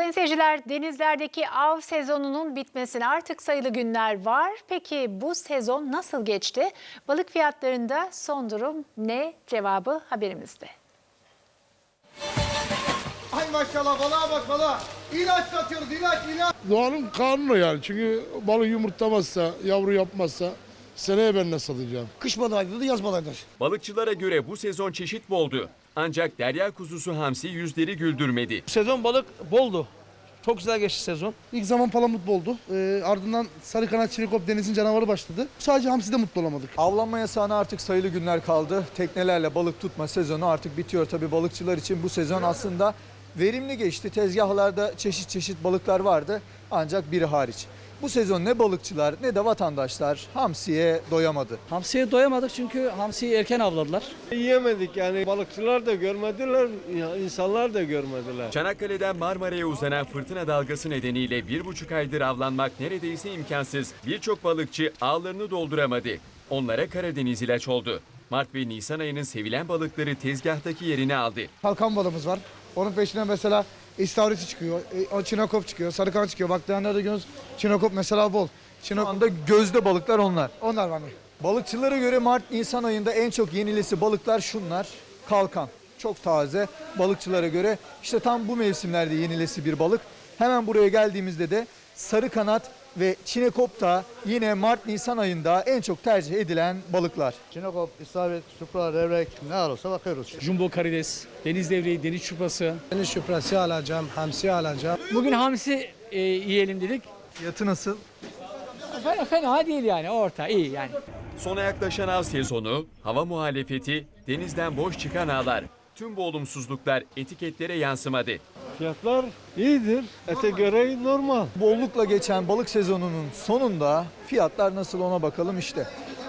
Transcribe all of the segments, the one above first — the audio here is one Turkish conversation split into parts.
Sayın seyirciler denizlerdeki av sezonunun bitmesine artık sayılı günler var. Peki bu sezon nasıl geçti? Balık fiyatlarında son durum ne? Cevabı haberimizde. Ay maşallah balığa bak balığa. İlaç satıyoruz ilaç ilaç. Doğanın kanunu yani. Çünkü balık yumurtlamazsa, yavru yapmazsa seneye ben ne satacağım? Kış balığıydı yaz balığıdır. Balıkçılara göre bu sezon çeşit boldu. Ancak derya kuzusu hamsi yüzleri güldürmedi. Sezon balık boldu. Çok güzel geçti sezon. İlk zaman palamut boldu. Ee, ardından sarı kanat çilikop denizin canavarı başladı. Sadece hamside mutlu olamadık. Avlanma yasağına artık sayılı günler kaldı. Teknelerle balık tutma sezonu artık bitiyor. Tabii balıkçılar için bu sezon aslında verimli geçti. Tezgahlarda çeşit çeşit balıklar vardı ancak biri hariç. Bu sezon ne balıkçılar ne de vatandaşlar hamsiye doyamadı. Hamsiye doyamadık çünkü hamsiyi erken avladılar. Yiyemedik yani balıkçılar da görmediler, ya insanlar da görmediler. Çanakkale'den Marmara'ya uzanan fırtına dalgası nedeniyle bir buçuk aydır avlanmak neredeyse imkansız. Birçok balıkçı ağlarını dolduramadı. Onlara Karadeniz ilaç oldu. Mart ve Nisan ayının sevilen balıkları tezgahtaki yerini aldı. Kalkan balığımız var. Onun peşine mesela istavriti çıkıyor. E, o çinokop çıkıyor. Sarı kanat çıkıyor. Baktığında da görüyoruz. Çinokop mesela bol. Şu Çinokop anda gözde balıklar onlar. onlar var. Balıkçılara göre Mart-Nisan ayında en çok yenilesi balıklar şunlar. Kalkan. Çok taze. Balıkçılara göre işte tam bu mevsimlerde yenilesi bir balık. Hemen buraya geldiğimizde de sarı kanat ve çinekop da yine Mart-Nisan ayında en çok tercih edilen balıklar. Çinokop, istavrit, supra, levrek ne olursa bakıyoruz. Jumbo karides, deniz devreği, deniz çupası. Deniz şüpresi alacağım, hamsi alacağım. Bugün hamsi e, yiyelim dedik. Fiyatı nasıl? Fena, fena değil yani orta iyi yani. Sona yaklaşan av sezonu, hava muhalefeti, denizden boş çıkan ağlar. Tüm bu olumsuzluklar etiketlere yansımadı. Fiyatlar iyidir. Ete göre normal. Bollukla geçen balık sezonunun sonunda fiyatlar nasıl ona bakalım işte.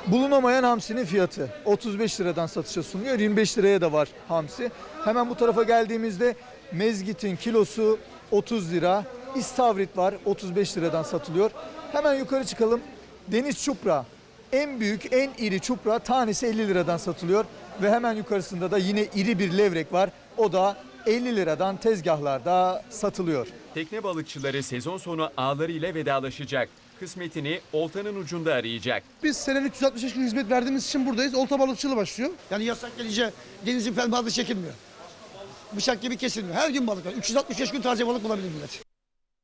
Bulunamayan hamsinin fiyatı 35 liradan satışa sunuyor. 25 liraya da var hamsi. Hemen bu tarafa geldiğimizde mezgitin kilosu 30 lira. İstavrit var 35 liradan satılıyor. Hemen yukarı çıkalım. Deniz çupra en büyük en iri çupra tanesi 50 liradan satılıyor. Ve hemen yukarısında da yine iri bir levrek var. O da 50 liradan tezgahlarda satılıyor. Tekne balıkçıları sezon sonu ağlarıyla vedalaşacak. Kısmetini oltanın ucunda arayacak. Biz senenin 365 gün hizmet verdiğimiz için buradayız. Olta balıkçılığı başlıyor. Yani yasak gelince denizin fermuarı çekilmiyor. Bıçak gibi kesilmiyor. Her gün balık var. 365 gün taze balık bulabilir millet.